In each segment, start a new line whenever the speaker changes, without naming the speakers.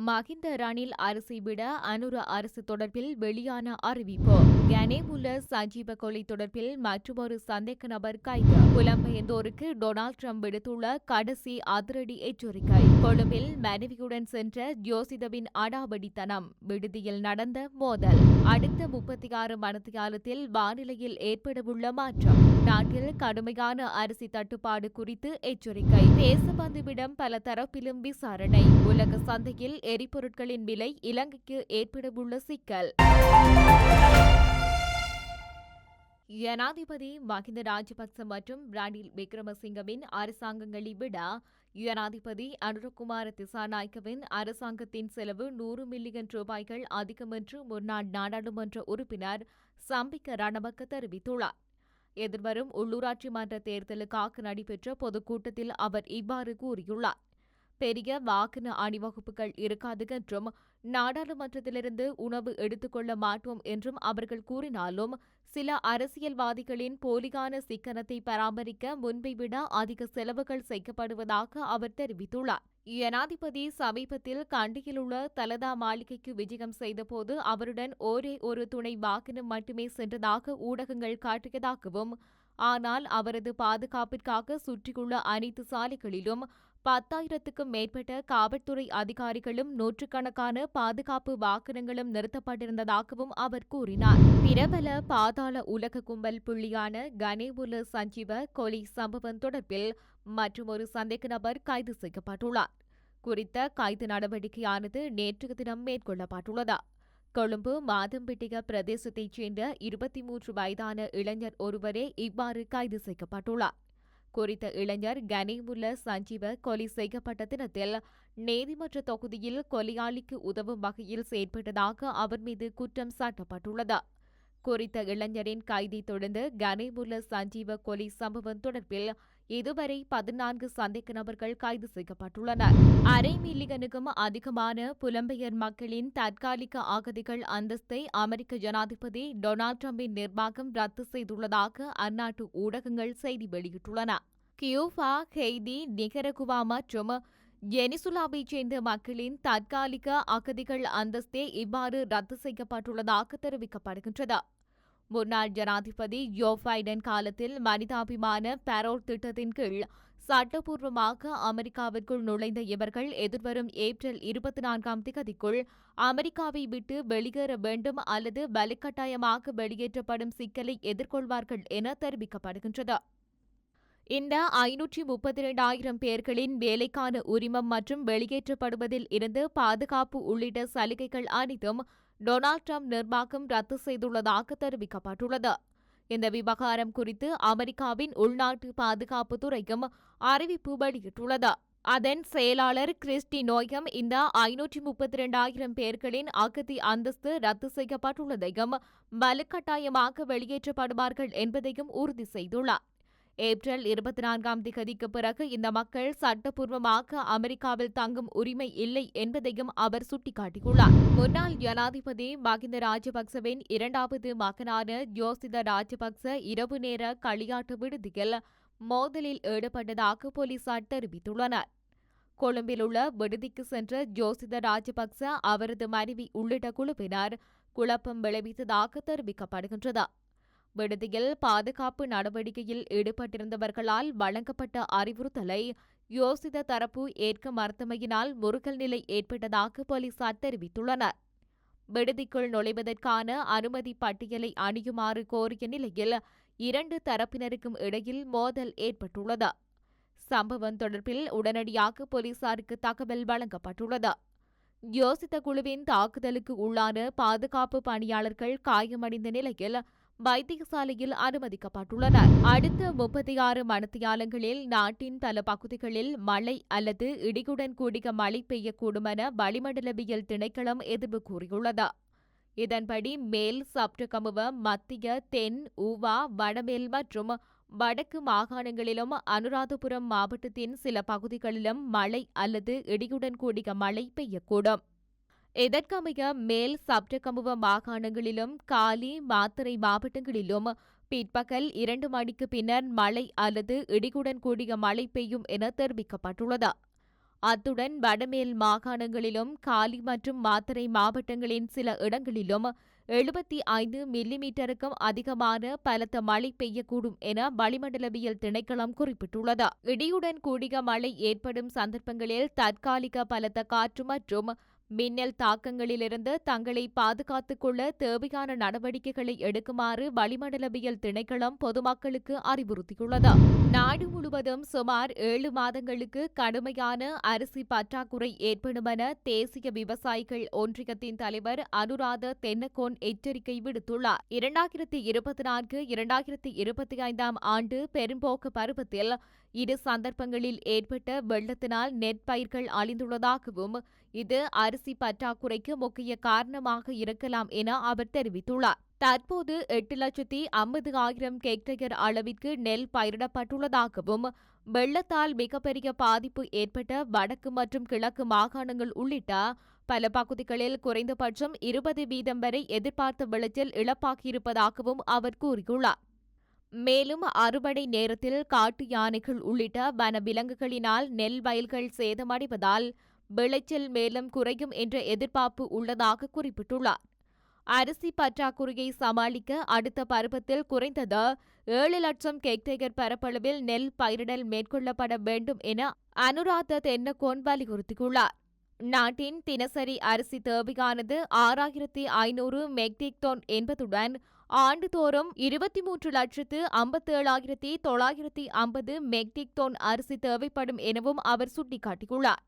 மகிந்த ரணில் அரசை விட அனுர அரசு தொடர்பில் வெளியான அறிவிப்பு. கனேமுல்ல சஞ்சீவ கொலை தொடர்பில் மற்றொரு சந்தேக நபர் கைது. புலம்பெயர்ந்தோருக்கு டொனால்ட் ட்ரம்ப் விடுத்துள்ள கடைசி அதிரடி எச்சரிக்கை. கொழும்பில் மனைவியுடன் சென்ற ஜோசிதவின் அடாவடித்தனம். விடுதியில் நடந்த மோதல். அடுத்த முப்பத்தி ஆறு மணித்தியாலத்தில் வானிலையில் ஏற்படவுள்ள மாற்றம். நாட்டில் கடுமையான அரிசி தட்டுப்பாடு குறித்து எச்சரிக்கை. தேசபந்துவிடம் பல தரப்பிலும் விசாரணை. உலக சந்தையில் எரிபொருட்களின் விலை இலங்கைக்கு ஏற்படவுள்ள சிக்கல். ஜனாதிபதி மஹிந்த ராஜபக்ச மற்றும் ரணில் விக்ரமசிங்கவின் அரசாங்கங்களை விட ஜனாதிபதி அனுரகுமார திசாநாயக்கவின் அரசாங்கத்தின் செலவு நூறு மில்லியன் ரூபாய்கள் அதிகம் என்று முன்னாள் நாடாளுமன்ற உறுப்பினர் சம்பிக்க ரணபக்க தெரிவித்துள்ளார். எதிர்வரும் உள்ளூராட்சி மன்ற தேர்தலுக்காக நடைபெற்ற பொதுக்கூட்டத்தில் அவர் இவ்வாறு கூறியுள்ளார். பெரிய வாகன அணிவகுப்புகள் இருக்காது என்றும் நாடாளுமன்றத்திலிருந்து உணவு எடுத்துக்கொள்ள மாட்டோம் என்றும் அவர்கள் கூறினாலும் சில அரசியல்வாதிகளின் போலியான சிக்கனத்தை பராமரிக்க முன்பை விட அதிக செலவுகள் செய்யப்படுவதாக அவர் தெரிவித்துள்ளார். ஜனாதிபதி சமீபத்தில் கண்டியிலுள்ள தலதா மாளிகைக்கு விஜயம் செய்தபோது அவருடன் ஒரே ஒரு துணை வாகனம் மட்டுமே சென்றதாக ஊடகங்கள் காட்டியதாகவும் ஆனால் அவரது பாதுகாப்பிற்காக சுற்றியுள்ள அனைத்து சாலைகளிலும் பத்தாயிரத்துக்கும் மேற்பட்ட காவல்துறை அதிகாரிகளும் நூற்றுக்கணக்கான பாதுகாப்பு வாகனங்களும் நிறுத்தப்பட்டிருந்ததாகவும் அவர் கூறினார். பிரபல பாதாள உலக கும்பல் புள்ளியான கணேபுல சஞ்சீவ கொலை சம்பவம் தொடர்பில் மற்றொரு சந்தேக நபர் கைது செய்யப்பட்டுள்ளார். குறித்த கைது நடவடிக்கையானது நேற்று தினம் மேற்கொள்ளப்பட்டுள்ளது. கொழும்பு மாதம்பிட்டிக பிரதேசத்தைச் சேர்ந்த இருபத்தி மூன்று வயதான இளைஞர் ஒருவரே இவ்வாறு கைது செய்யப்பட்டுள்ளார். குறித்த இளைஞர் கனிமுல்ல சஞ்சீவ கொலை செய்யப்பட்ட தினத்தில் நீதிமன்ற தொகுதியில் கொலையாளிக்கு உதவும் வகையில் செயற்பட்டதாக அவர் மீது குற்றம் சாட்டப்பட்டுள்ளது. குறித்த இளைஞரின் கைதை தொடர்ந்து கனிமுல்ல சஞ்சீவ கொலை சம்பவம் தொடர்பில் இதுவரை பதினான்கு சந்தேக நபர்கள் கைது செய்யப்பட்டுள்ளனர். அரை மில்லியனுக்கும் அதிகமான புலம்பெயர் மக்களின் தற்காலிக அகதிகள் அந்தஸ்தை அமெரிக்க ஜனாதிபதி டொனால்ட் ட்ரம்பின் நிர்வாகம் ரத்து செய்துள்ளதாக அந்நாட்டு ஊடகங்கள் செய்தி வெளியிட்டுள்ளன. கியூபா ஹெய்தி நிகரகுவா மற்றும் எனிசுலாவைச் சேர்ந்த மக்களின் தற்காலிக அகதிகள் அந்தஸ்தே இவ்வாறு ரத்து செய்யப்பட்டுள்ளதாக தெரிவிக்கப்படுகின்றது. முன்னாள் ஜனாதிபதி ஜோ பைடன் காலத்தில் மனிதாபிமான பேரோல் திட்டத்தின் கீழ் சட்டப்பூர்வமாக அமெரிக்காவிற்குள் நுழைந்த இவர்கள் எதிர்வரும் ஏப்ரல் இருபத்தி நான்காம் திகதிக்குள் அமெரிக்காவை விட்டு வெளியேற வேண்டும் அல்லது வலுக்கட்டாயமாக வெளியேற்றப்படும் சிக்கலை எதிர்கொள்வார்கள் என தெரிவிக்கப்படுகின்றது. இந்த ஐநூற்றி முப்பத்தி இரண்டாயிரம் பேர்களின் வேலைக்கான உரிமம் மற்றும் வெளியேற்றப்படுவதில் இருந்து பாதுகாப்பு உள்ளிட்ட சலுகைகள் அனைத்தும் டொனால்ட் ட்ரம்ப் நிர்வாகம் ரத்து செய்துள்ளதாக தெரிவிக்கப்பட்டுள்ளது. இந்த விவகாரம் குறித்து அமெரிக்காவின் உள்நாட்டு பாதுகாப்பு துறையும் அறிவிப்பு வெளியிட்டுள்ளது. அதன் செயலாளர் கிறிஸ்டி நோயம் இந்த ஐநூற்றி முப்பத்தி இரண்டாயிரம் பேர்களின் அகதி அந்தஸ்து ரத்து செய்யப்பட்டுள்ளதையும் வலுக்கட்டாயமாக வெளியேற்றப்படுவார்கள் என்பதையும் உறுதி செய்துள்ளார். ஏப்ரல் இருபத்தி நான்காம் திகதிக்கு பிறகு இந்த மக்கள் சட்டப்பூர்வமாக அமெரிக்காவில் தங்கும் உரிமை இல்லை என்பதையும் அவர் சுட்டிக்காட்டியுள்ளார். முன்னாள் ஜனாதிபதி மகிந்த ராஜபக்சவின் இரண்டாவது மகனான ஜோசித ராஜபக்ச இரவு நேர களியாட்டு விடுதியில் மோதலில் ஈடுபட்டதாக போலீசார் தெரிவித்துள்ளனர். கொழும்பில் உள்ள விடுதிக்கு சென்ற ஜோசித ராஜபக்ச அவரது மனைவி உள்ளிட்ட குழுவினர் குழப்பம் விளைவித்ததாக தெரிவிக்கப்படுகின்றது. விடுதியில் பாதுகாப்பு நடவடிக்கையில் ஈடுபட்டிருந்தவர்களால் வழங்கப்பட்ட அறிவுறுத்தலை யோசித்த தரப்பு ஏற்க மறுத்தமையினால் முறுகல் நிலை ஏற்பட்டதாக போலீசார் தெரிவித்துள்ளனர். விடுதிக்குள் நுழைவதற்கான அனுமதி பட்டியலை அணியுமாறு கோரிய நிலையில் இரண்டு தரப்பினருக்கும் இடையில் மோதல் ஏற்பட்டுள்ளது. சம்பவம் தொடர்பில் உடனடியாக போலீசாருக்கு தகவல் வழங்கப்பட்டுள்ளது. யோசித்த குழுவின் தாக்குதலுக்கு உள்ளான பாதுகாப்பு பணியாளர்கள் காயமடைந்த நிலையில் வைத்தியசாலையில் அனுமதிக்கப்பட்டுள்ளனர். அடுத்த முப்பத்தி ஆறு மணித்தியாலங்களில் நாட்டின் பல பகுதிகளில் மழை அல்லது இடியுடன் கூடிய மழை பெய்யக்கூடும் என வளிமண்டலவியல் திணைக்களம் எதிர்ப்பு கூறியுள்ளது. இதன்படி மேல் சப்டகமுவ மத்திய தென் ஊவா வடமேல் மற்றும் வடக்கு மாகாணங்களிலும் அனுராதபுரம் மாவட்டத்தின் சில பகுதிகளிலும் மழை அல்லது இடியுடன் கூடிய மழை பெய்யக்கூடும். இதற்கமைய மேல் சப்டகமுவ மாகாணங்களிலும் காலி மாத்தறை மாவட்டங்களிலும் பிற்பகல் இரண்டு மணிக்கு பின்னர் மழை அல்லது இடிகுடன் கூடிய மழை பெய்யும் என தெரிவிக்கப்பட்டுள்ளது. அத்துடன் வடமேல் மாகாணங்களிலும் காலி மற்றும் மாத்தறை மாவட்டங்களின் சில இடங்களிலும் எழுபத்தி ஐந்து மில்லிமீட்டருக்கும் அதிகமான பலத்த மழை பெய்யக்கூடும் என வளிமண்டலவியல் திணைக்களம் குறிப்பிட்டுள்ளது. இடியுடன் கூடிய மழை ஏற்படும் சந்தர்ப்பங்களில் தற்காலிக பலத்த காற்று மற்றும் மின்னல் தாக்கங்களிலிருந்து தங்களை பாதுகாத்துக் கொள்ள தேவையான நடவடிக்கைகளை எடுக்குமாறு வளிமண்டலவியல் திணைக்களம் பொதுமக்களுக்கு அறிவுறுத்தியுள்ளது. நாடு முழுவதும் சுமார் ஏழு மாதங்களுக்கு கடுமையான அரிசி பற்றாக்குறை ஏற்படும் என தேசிய விவசாயிகள் ஒன்றியத்தின் தலைவர் அனுராத தென்னகோன் எச்சரிக்கை விடுத்துள்ளார். இரண்டாயிரத்தி இருபத்தி நான்கு இரண்டாயிரத்தி இருபத்தி ஐந்தாம் ஆண்டு பெரும்போக்கு பருவத்தில் இரு சந்தர்ப்பங்களில் ஏற்பட்ட வெள்ளத்தினால் நெற்பயிர்கள் அழிந்துள்ளதாகவும் இது அரிசி பற்றாக்குறைக்கு முக்கிய காரணமாக இருக்கலாம் என அவர் தெரிவித்துள்ளார். தற்போது எட்டு லட்சத்தி ஐம்பது ஆயிரம் ஹெக்டேயர் அளவிற்கு நெல் பயிரிடப்பட்டுள்ளதாகவும் வெள்ளத்தால் மிகப்பெரிய பாதிப்பு ஏற்பட்ட வடக்கு மற்றும் கிழக்கு மாகாணங்கள் உள்ளிட்ட பல பகுதிகளில் குறைந்தபட்சம் இருபது வீதம் வரை எதிர்பார்த்த விளைச்சல் இழப்பாகியிருப்பதாகவும் அவர் கூறியுள்ளார். மேலும் அறுவடை நேரத்தில் காட்டு யானைகள் உள்ளிட்ட வன விலங்குகளினால் நெல் வயல்கள் சேதமடைவதால் விளைச்சல் மேலும் குறையும் என்ற எதிர்பார்ப்பு உள்ளதாக குறிப்பிட்டுள்ளார். அரிசி பற்றாக்குறையை சமாளிக்க அடுத்த பருவத்தில் குறைந்தது ஏழு லட்சம் கெக்டேகர் பரப்பளவில் நெல் பயிரிடல் மேற்கொள்ளப்பட வேண்டும் என அனுராத தென்னகோன் வலியுறுத்தியுள்ளார். நாட்டின் தினசரி அரிசி தேவையானது ஆறாயிரத்தி ஐநூறு மெக்டிக் டோன் என்பதுடன் ஆண்டுதோறும் இருபத்தி மூன்று லட்சத்து ஐம்பத்தேழாயிரத்தி தொள்ளாயிரத்தி ஐம்பது மெக்டிக் டோன் அரிசி தேவைப்படும் எனவும் அவர் சுட்டிக்காட்டியுள்ளார்.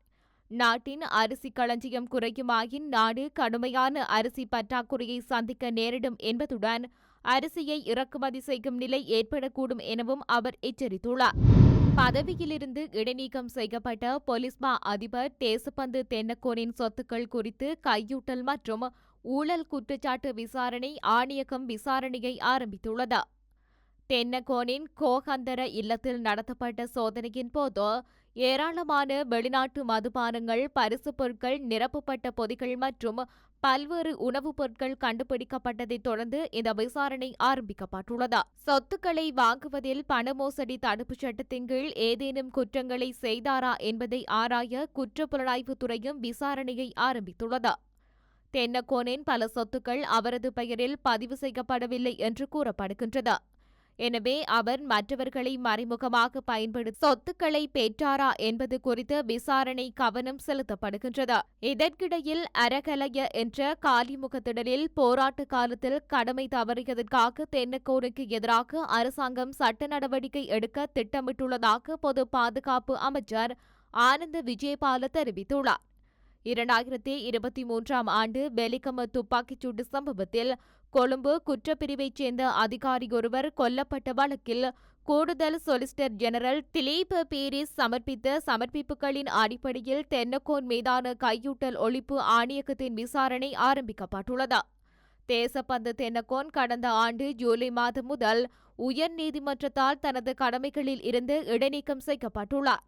நாட்டின் அரிசி களஞ்சியம் குறையுமாயின் நாடு கடுமையான அரிசி பற்றாக்குறையை சந்திக்க நேரிடும் என்பதுடன் அரிசியை இறக்குமதி செய்யும் நிலை ஏற்படக்கூடும் எனவும் அவர் எச்சரித்துள்ளார். பதவியிலிருந்து இடைநீக்கம் செய்யப்பட்ட பொலிஸ்மா அதிபர் தேசப்பந்து தென்னக்கோனின் சொத்துக்கள் குறித்து கையூட்டல் மற்றும் ஊழல் குற்றச்சாட்டு விசாரணை ஆணையகம் விசாரணையை ஆரம்பித்துள்ளது. தென்னகோனின் கோகந்தர இல்லத்தில் நடத்தப்பட்ட சோதனையின் போது ஏராளமான வெளிநாட்டு மதுபானங்கள் பரிசுப் பொருட்கள் நிரப்பப்பட்ட பொதிகள் மற்றும் பல்வேறு உணவுப் பொருட்கள் கண்டுபிடிக்கப்பட்டதைத் தொடர்ந்து இந்த விசாரணை ஆரம்பிக்கப்பட்டுள்ளது. சொத்துக்களை வாங்குவதில் பண மோசடி தடுப்புச் சட்டத்தின் கீழ் ஏதேனும் குற்றங்களை செய்தாரா என்பதை ஆராய குற்றப்புலனாய்வுத் துறையும் விசாரணையை ஆரம்பித்துள்ளது. தென்னக்கோனின் பல சொத்துக்கள் அவரது பெயரில் பதிவு செய்யப்படவில்லை என்று கூறப்படுகின்றது. எனவே அவர் மற்றவர்களை மறைமுகமாக பயன்படுத்தி சொத்துக்களை பெற்றாரா என்பது குறித்து விசாரணை கவனம் செலுத்தப்படுகின்றது. இதற்கிடையில் அரகலைய என்ற காலிமுகத்திடலில் போராட்ட காலத்தில் கடமை தவறியதற்காக தென்னக்கோனுக்கு எதிராக அரசாங்கம் சட்ட நடவடிக்கை எடுக்க திட்டமிட்டுள்ளதாக பொது பாதுகாப்பு அமைச்சர் ஆனந்த விஜயபால தெரிவித்துள்ளார். இரண்டாயிரத்தி இருபத்தி மூன்றாம் ஆண்டு பெலிகம துப்பாக்கிச்சூடு சம்பவத்தில் கொழும்பு குற்றப்பிரிவைச் சேர்ந்த அதிகாரியொருவர் கொல்லப்பட்ட வழக்கில் கூடுதல் சொலிசிட்டர் ஜெனரல் திலீப் பீரிஸ் சமர்ப்பித்த சமர்ப்பிப்புகளின் அடிப்படையில் தென்னக்கோன் மீதான கையூட்டல் ஒழிப்பு ஆணையகத்தின் விசாரணை ஆரம்பிக்கப்பட்டுள்ளது. தேசப்பந்து தென்னக்கோன் கடந்த ஆண்டு ஜூலை மாதம் முதல் உயர் நீதிமன்றத்தால் தனது கடமைகளில் இருந்து இடைநீக்கம் செய்யப்பட்டுள்ளார்.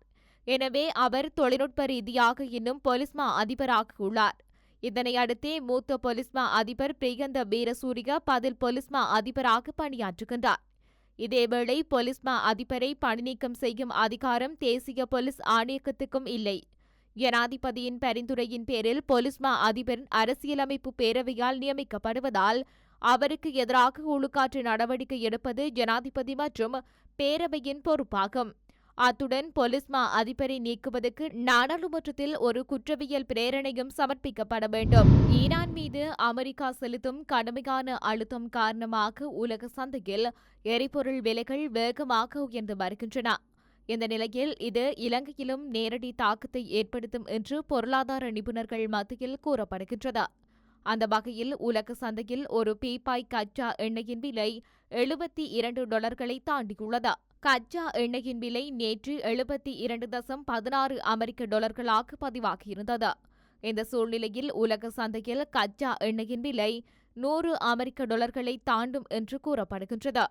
எனவே அவர் தொழில்நுட்ப ரீதியாக இன்னும் பொலிஸ்மா அதிபராக உள்ளார் இதனை அடுத்தே மூத்த பொலிஸ்மா அதிபர் பிரியந்த வீரசூரிய பதில் பொலிஸ்மா அதிபராக பணியாற்றுகின்றார். இதேவேளை பொலிஸ்மா அதிபரை பணிநீக்கம் செய்யும் அதிகாரம் தேசிய போலீஸ் ஆணையகத்துக்கும் இல்லை. ஜனாதிபதியின் பரிந்துரையின் பேரில் பொலிஸ்மா அதிபரின் அரசியலமைப்பு பேரவையால் நியமிக்கப்படுவதால் அவருக்கு எதிராக ஒழுக்காற்று நடவடிக்கை எடுப்பது ஜனாதிபதி மற்றும் பேரவையின் பொறுப்பாகும். அத்துடன் பொலிஸ்மா அதிபரை நீக்குவதற்கு நாடாளுமன்றத்தில் ஒரு குற்றவியல் பிரேரணையும் சமர்ப்பிக்கப்பட வேண்டும். ஈரான் மீது அமெரிக்கா செலுத்தும் கடுமையான அழுத்தம் காரணமாக உலக சந்தையில் எரிபொருள் விலைகள் வேகமாக உயர்ந்து வருகின்றன. இந்த நிலையில் இது இலங்கையிலும் நேரடி தாக்கத்தை ஏற்படுத்தும் என்று பொருளாதார நிபுணர்கள் மத்தியில் கூறப்படுகின்றது. அந்த வகையில் உலக சந்தையில் ஒரு பீப்பாய் கச்சா எண்ணெயின் விலை எழுபத்தி இரண்டு டாலர்களை தாண்டியுள்ளது. கச்சா எண்ணெயின் விலை நேற்று எழுபத்தி இரண்டு தசம் பதினாறு அமெரிக்க டாலர்களாக பதிவாகியிருந்தது. இந்த சூழ்நிலையில் உலக சந்தையில் கச்சா எண்ணெயின் விலை நூறு அமெரிக்க டாலர்களை தாண்டும் என்று கூறப்படுகின்றது.